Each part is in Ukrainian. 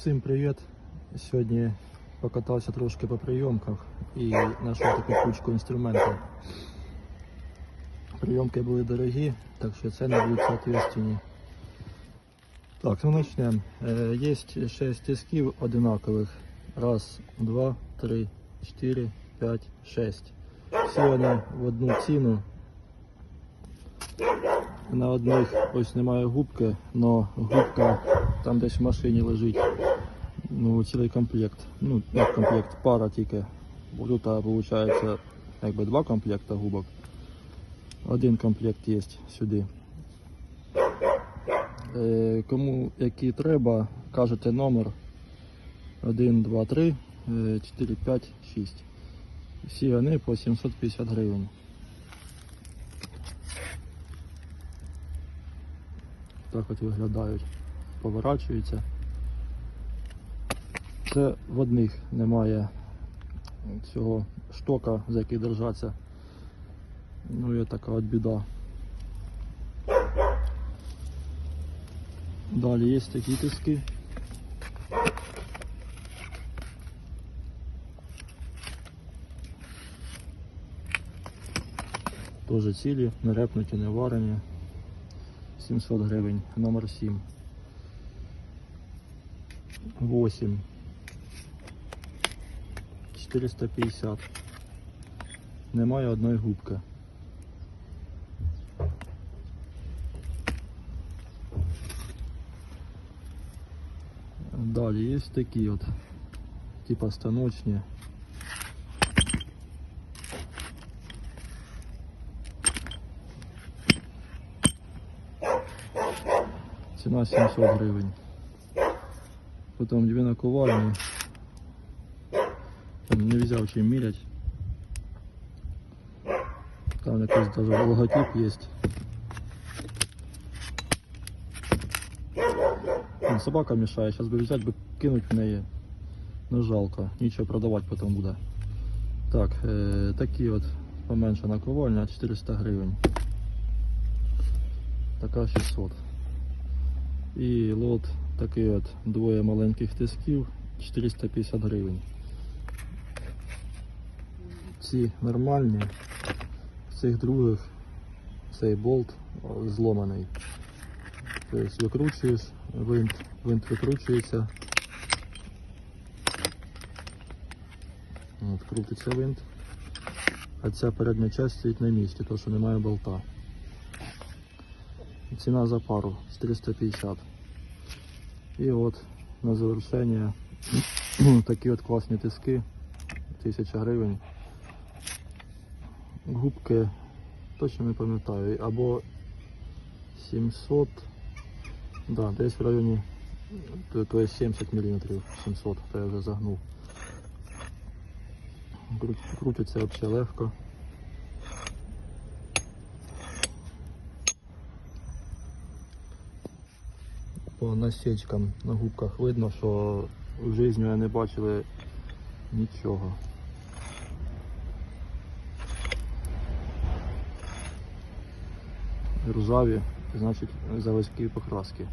Всім привіт! Сьогодні покатався трошки по прийомках і знайшов таку кучку інструментів. Прийомки були дорогі, так що ціни будуть соответственні. Так, ну почнемо. Е, Є 6 тисків одинакових. Раз, два, три, чотири, п'ять, шесть. Всі вони в одну ціну. На одних ось немає губки, але губка там десь в машині лежить. Ну, цілий комплект. Ну, як комплект, пара тільки. Тут виходить якби два комплекта губок. Один комплект є сюди. Е, кому які треба, кажете номер 1, 2, 3, 4, 5, 6. Всі вони по 750 гривень. Так от виглядають. Поворачуються. Це в одних немає цього штока, за який держаться. Ну і така от біда. Далі є такі тиски. Теж цілі, не репнуті, не варені. 700 гривень, номер 7. 8. 450. Немає одної губки. Далі є такі от, типа станочні. Ціна 700 гривень. Потім дві наковальні. Там не взяв чим мірять. Там якийсь даже логотип є. Собака мешає, зараз би взяти би кинуть в неї. Ну жалко, нічого продавати потім буде. Так, е, такі от поменша наковальня 400 гривень. Така 600. І лот такий от двоє маленьких тисків 450 гривень. Ці нормальні, з цих других цей болт зломаний. Тобто викручуєш, винт, винт викручується. От, крутиться винт. А ця передня частина стоїть на місці, тому що немає болта. Ціна за пару 450. І от на завершення такі от класні тиски. 1000 гривень. Губки точно не пам'ятаю. Або 700. Да, десь в районі то, є 70 мм 700, то я вже загнув. Крутиться взагалі легко. По насічкам на губках видно, що в житті не бачили нічого. Ржаві, значить заводські покраски.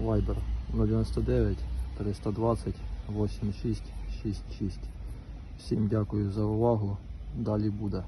Viber 099 320 8666. Всім дякую за увагу. Далі буде.